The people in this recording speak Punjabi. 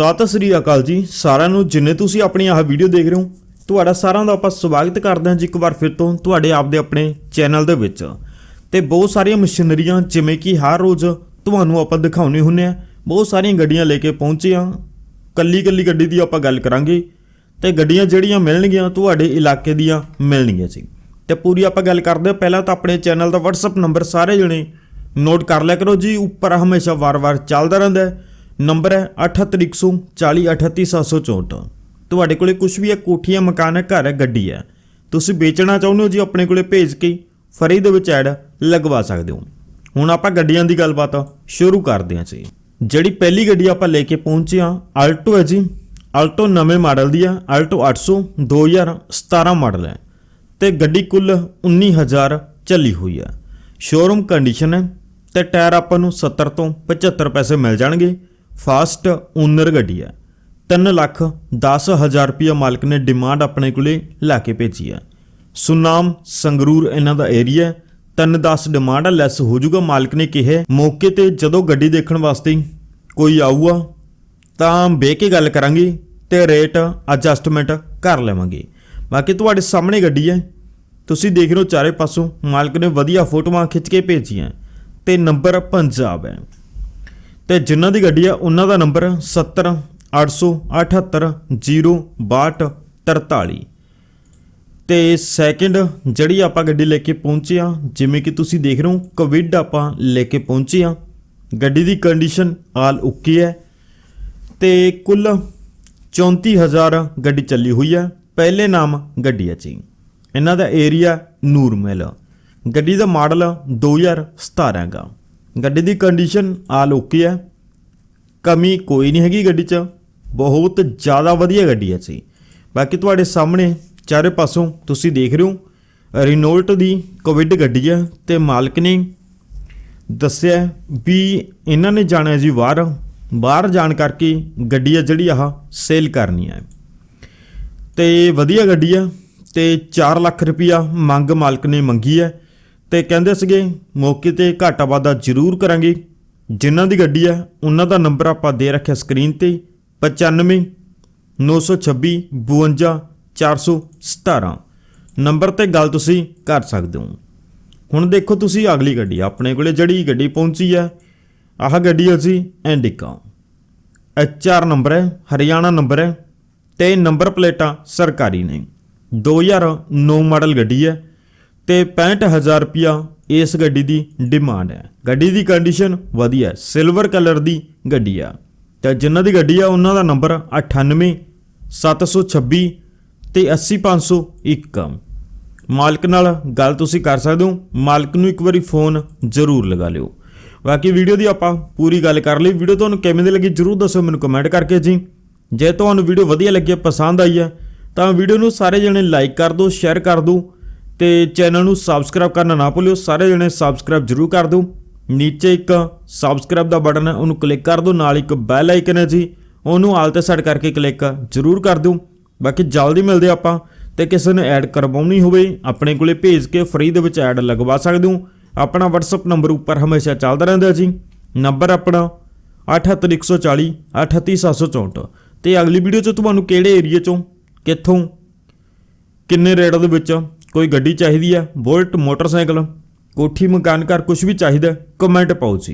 ਸਤਿ ਸ੍ਰੀ ਅਕਾਲ ਜੀ ਸਾਰਿਆਂ ਨੂੰ, ਜਿੰਨੇ ਤੁਸੀਂ ਆਪਣੀ ਆਹ ਵੀਡੀਓ ਦੇਖ ਰਹੇ ਹੋ, ਤੁਹਾਡਾ ਸਾਰਿਆਂ ਦਾ ਆਪਾਂ ਸਵਾਗਤ ਕਰਦੇ ਹਾਂ ਜੀ ਇੱਕ ਵਾਰ ਫਿਰ ਤੋਂ ਤੁਹਾਡੇ ਆਪਦੇ ਆਪਣੇ ਚੈਨਲ ਦੇ ਵਿੱਚ। ਤੇ ਬਹੁਤ ਸਾਰੀਆਂ ਮਸ਼ੀਨਰੀਆਂ, ਜਿਵੇਂ ਕਿ ਹਰ ਰੋਜ਼ ਤੁਹਾਨੂੰ ਆਪਾਂ ਦਿਖਾਉਣੇ ਹੁੰਨੇ ਆ ਬਹੁਤ ਸਾਰੀਆਂ ਗੱਡੀਆਂ ਲੈ ਕੇ ਪਹੁੰਚੇ ਆ ਕੱਲੀ ਕੱਲੀ ਗੱਡੀ ਦੀ ਆਪਾਂ ਗੱਲ ਕਰਾਂਗੇ। ਤੇ ਗੱਡੀਆਂ ਜਿਹੜੀਆਂ ਮਿਲਣਗੀਆਂ, ਤੁਹਾਡੇ ਇਲਾਕੇ ਦੀਆਂ ਮਿਲਣਗੀਆਂ ਜੀ। ਤੇ ਪੂਰੀ ਆਪਾਂ ਗੱਲ ਕਰਦੇ ਹਾਂ। ਪਹਿਲਾਂ ਤਾਂ ਆਪਣੇ ਚੈਨਲ ਦਾ WhatsApp ਨੰਬਰ ਸਾਰੇ ਜਣੇ ਨੋਟ ਕਰ ਲਿਆ ਕਰੋ ਜੀ। ਉੱਪਰ ਹਮੇਸ਼ਾ ਵਾਰ-ਵਾਰ ਚੱਲਦਾ ਰਹਿੰਦਾ ਹੈ। ਨੰਬਰ ਹੈ 7814038764 ਤੁਹਾਡੇ ਕੋਲੇ ਕੁਝ ਵੀ ਹੈ ਕੋਠੀਆਂ, ਮਕਾਨ ਹੈ, ਘਰ ਹੈ, ਗੱਡੀ ਹੈ। ਤੁਸੀਂ ਵੇਚਣਾ ਚਾਹੁੰਦੇ ਹੋ ਜੀ, ਆਪਣੇ ਕੋਲੇ ਭੇਜ ਕੇ ਫਰੀ ਦੇ ਵਿੱਚ ਐਡ ਲਗਵਾ ਸਕਦੇ ਹੋ। ਹੁਣ ਆਪਾਂ ਗੱਡੀਆਂ ਦੀ ਗੱਲਬਾਤ ਸ਼ੁਰੂ ਕਰਦੇ ਹਾਂ ਜੀ। ਜਿਹੜੀ ਪਹਿਲੀ ਗੱਡੀ ਆਪਾਂ ਲੈ ਕੇ ਪਹੁੰਚੇ ਹਾਂ, ਆਲਟੋ ਹੈ ਜੀ। ਆਲਟੋ ਨਵੇਂ ਮਾਡਲ ਦੀ ਹੈ, ਆਲਟੋ 800 2017 ਮਾਡਲ ਹੈ। ਤੇ ਗੱਡੀ ਕੁੱਲ 19000 ਚੱਲੀ ਹੋਈ ਹੈ। ਸ਼ੋਰੂਮ ਕੰਡੀਸ਼ਨ ਹੈ ਤੇ ਟਾਇਰ ਆਪਾਂ ਨੂੰ 70 ਤੋਂ 75 ਪੈਸੇ ਮਿਲ ਜਾਣਗੇ। ਫਾਸਟ ਓਨਰ ਗੱਡੀ ਹੈ। 3 ਲੱਖ 10000 ਰੁਪਏ ਮਾਲਕ ਨੇ ਡਿਮਾਂਡ ਆਪਣੇ ਕੋਲੇ ਲਾ ਕੇ ਭੇਜੀ ਹੈ। ਸੁਨਾਮ, ਸੰਗਰੂਰ ਇਹਨਾਂ ਦਾ ਏਰੀਆ ਹੈ। 310 ਡਿਮਾਂਡ ਹੈ ਲੈਸ ਹੋ ਜਾਊਗਾ। ਮਾਲਕ ਨੇ ਕਿਹਾ, ਮੌਕੇ ਤੇ ਜਦੋਂ ਗੱਡੀ ਦੇਖਣ ਵਾਸਤੇ ਕੋਈ ਆਊਗਾ, ਤਾਂ ਬਹਿ ਕੇ ਗੱਲ ਕਰਾਂਗੇ ਤੇ ਰੇਟ ਐਡਜਸਟਮੈਂਟ ਕਰ ਲਵਾਂਗੇ। ਬਾਕੀ ਤੁਹਾਡੇ ਸਾਹਮਣੇ ਗੱਡੀ ਹੈ। ਤੁਸੀਂ ਦੇਖ ਰਹੇ ਹੋ ਚਾਰੇ ਪਾਸੋਂ ਮਾਲਕ ਨੇ ਵਧੀਆ ਫੋਟੋਆਂ ਖਿੱਚ ਕੇ ਭੇਜੀਆਂ ਤੇ ਨੰਬਰ ਪੰਜਾਬ ਹੈ। ਤੇ ਜਿਨ੍ਹਾਂ ਦੀ ਗੱਡੀ ਆ, ਉਹਨਾਂ ਦਾ ਨੰਬਰ 70 878 062 43 ਤੇ ਸੈਕਿੰਡ ਜਿਹੜੀ ਆਪਾਂ ਗੱਡੀ ਲੈ ਕੇ ਪਹੁੰਚੇ ਆ, ਜਿਵੇਂ ਕਿ ਤੁਸੀਂ ਦੇਖ ਰਹੇ ਹੋ ਕੋਵਿਡ ਆਪਾਂ ਲੈ ਕੇ ਪਹੁੰਚੇ ਆ। ਗੱਡੀ ਦੀ ਕੰਡੀਸ਼ਨ ਆਲ ਓਕੇ ਹੈ। ਤੇ ਕੁੱਲ 34000 ਗੱਡੀ ਚੱਲੀ ਹੋਈ ਹੈ। ਪਹਿਲੇ ਨਾਮ ਗੱਡੀ ਹੈ ਜੀ। ਇਹਨਾਂ ਦਾ ਏਰੀਆ ਨੂਰਮਹਿਲ। ਗੱਡੀ ਦਾ ਮਾਡਲ 2017 ਗਾ ਗੱਡੀ ਦੀ ਕੰਡੀਸ਼ਨ ਆਲ ਓਕੇ ਹੈ ਕਮੀ ਕੋਈ ਨਹੀਂ ਹੈਗੀ ਗੱਡੀ 'ਚ। ਬਹੁਤ ਜ਼ਿਆਦਾ ਵਧੀਆ ਗੱਡੀ ਹੈ ਜੀ। ਬਾਕੀ ਤੁਹਾਡੇ ਸਾਹਮਣੇ ਚਾਰੇ ਪਾਸੋਂ ਤੁਸੀਂ ਦੇਖ ਰਹੇ ਹੋ ਰਿਨੋਲਟ ਦੀ ਕੋਵਿਡ ਗੱਡੀ ਹੈ ਤੇ ਮਾਲਕ ਨੇ ਦੱਸਿਆ ਵੀ ਇਹਨਾਂ ਨੇ ਜਾਣਾ ਜੀ ਬਾਹਰ। ਬਾਹਰ ਜਾਣ ਕਰਕੇ ਗੱਡੀ ਹੈ ਜਿਹੜੀ ਆਹ ਸੇਲ ਕਰਨੀ ਹੈ ਤੇ ਵਧੀਆ ਗੱਡੀ ਆ ਤੇ 4 ਲੱਖ ਰੁਪਇਆ ਮੰਗ ਮਾਲਕ ਨੇ ਮੰਗੀ ਹੈ ਤੇ ਕਹਿੰਦੇ ਸੀਗੇ, ਮੌਕੇ ਤੇ ਘਾਟਾ ਵਾਧਾ ਜ਼ਰੂਰ ਕਰਾਂਗੇ। ਜਿਨ੍ਹਾਂ ਦੀ ਗੱਡੀ ਆ, ਉਹਨਾਂ ਦਾ ਨੰਬਰ ਆਪਾਂ ਦੇ ਰੱਖਿਆ ਸਕਰੀਨ ਤੇ। 95 926 52 417 ਨੰਬਰ ਤੇ ਗੱਲ ਤੁਸੀਂ ਕਰ ਸਕਦੇ ਹੋ। ਹੁਣ ਦੇਖੋ ਤੁਸੀਂ ਅਗਲੀ ਗੱਡੀ, ਆਪਣੇ ਕੋਲੇ ਜਿਹੜੀ ਗੱਡੀ ਪਹੁੰਚੀ ਹੈ ਆਹ ਗੱਡੀ ਹੈ ਜੀ ਐਂਡਿਕਾ ਐਚਆਰ ਨੰਬਰ ਹੈ, ਹਰਿਆਣਾ ਨੰਬਰ ਹੈ, ਤੇ ਨੰਬਰ ਪਲੇਟਾਂ ਸਰਕਾਰੀ ਨੇ। 2009 ਮਾਡਲ ਗੱਡੀ ਹੈ ਤੇ 65000 ਰੁਪਿਆ ਇਸ ਗੱਡੀ ਦੀ ਡਿਮਾਂਡ ਹੈ। ਗੱਡੀ ਦੀ ਕੰਡੀਸ਼ਨ ਵਧੀਆ ਸਿਲਵਰ ਕਲਰ ਦੀ ਗੱਡੀ ਆ। ਤੇ ਜਿਨ੍ਹਾਂ ਦੀ ਗੱਡੀ ਆ, ਉਹਨਾਂ ਦਾ ਨੰਬਰ 98 726 ਤੇ 80501 ਮਾਲਕ ਨਾਲ ਗੱਲ ਤੁਸੀਂ ਕਰ ਸਕਦੇ ਹੋ। ਮਾਲਕ ਨੂੰ ਇੱਕ ਵਾਰੀ ਫੋਨ ਜ਼ਰੂਰ ਲਗਾ ਲਿਓ। ਬਾਕੀ ਵੀਡੀਓ ਦੀ ਆਪਾਂ ਪੂਰੀ ਗੱਲ ਕਰ ਲਈ। ਵੀਡੀਓ ਤੁਹਾਨੂੰ ਕਿਵੇਂ ਦੀ ਲੱਗੀ ਜਰੂਰ ਦੱਸੋ ਮੈਨੂੰ ਕਮੈਂਟ ਕਰਕੇ ਜੀ। ਜੇ ਤੁਹਾਨੂੰ ਵੀਡੀਓ ਵਧੀਆ ਲੱਗੀ ਪਸੰਦ ਆਈ ਹੈ ਤਾਂ ਵੀਡੀਓ ਨੂੰ ਸਾਰੇ ਜਣੇ ਲਾਈਕ ਕਰ ਦਿਓ ਸ਼ੇਅਰ ਕਰ ਦਿਓ। ਤੇ ਚੈਨਲ ਨੂੰ ਸਬਸਕ੍ਰਾਈਬ ਕਰਨਾ ਨਾ ਭੁੱਲਿਓ। ਸਾਰੇ ਜਣੇ ਸਬਸਕ੍ਰਾਈਬ ਜਰੂਰ ਕਰ ਦਿਓ। ਨੀਚੇ ਇੱਕ ਸਬਸਕ੍ਰਾਈਬ ਦਾ ਬਟਨ ਹੈ, ਉਹਨੂੰ ਕਲਿੱਕ ਕਰ ਦਿਓ। ਨਾਲ ਇੱਕ ਬੈਲ ਆਈਕਨ ਹੈ ਜੀ, ਉਹਨੂੰ ਆਲ ਤੇ ਸੈੱਟ ਕਰਕੇ ਕਲਿੱਕ ਜਰੂਰ ਕਰ ਦਿਓ। ਬਾਕੀ ਜਲਦੀ ਮਿਲਦੇ ਆਪਾਂ ਤੇ ਕਿਸੇ ਨੂੰ ਐਡ ਕਰਵਾਉਣੀ ਹੋਵੇ, ਆਪਣੇ ਕੋਲੇ ਭੇਜ ਕੇ ਫ੍ਰੀ ਦੇ ਵਿੱਚ ਐਡ ਲਗਵਾ ਸਕਦੇ ਹੋ। ਆਪਣਾ WhatsApp ਨੰਬਰ ਉੱਪਰ ਹਮੇਸ਼ਾ ਚੱਲਦਾ ਰਹਿੰਦਾ ਜੀ। ਨੰਬਰ ਆਪਣਾ 78140 38764 ਤੇ ਅਗਲੀ ਵੀਡੀਓ 'ਚ ਤੁਹਾਨੂੰ ਕਿਹੜੇ ਏਰੀਆ 'ਚੋਂ, ਕਿੱਥੋਂ, ਕਿੰਨੇ ਰੇਟ ਦੇ ਵਿੱਚ ਕੋਈ ਗੱਡੀ ਚਾਹੀਦੀ ਹੈ ਬੁਲਟ, ਮੋਟਰਸਾਈਕਲ, ਕੋਠੀ, ਮਕਾਨ, ਘਰ ਕੁਝ ਵੀ ਚਾਹੀਦਾ ਕਮੈਂਟ ਪਾਓ ਜੀ।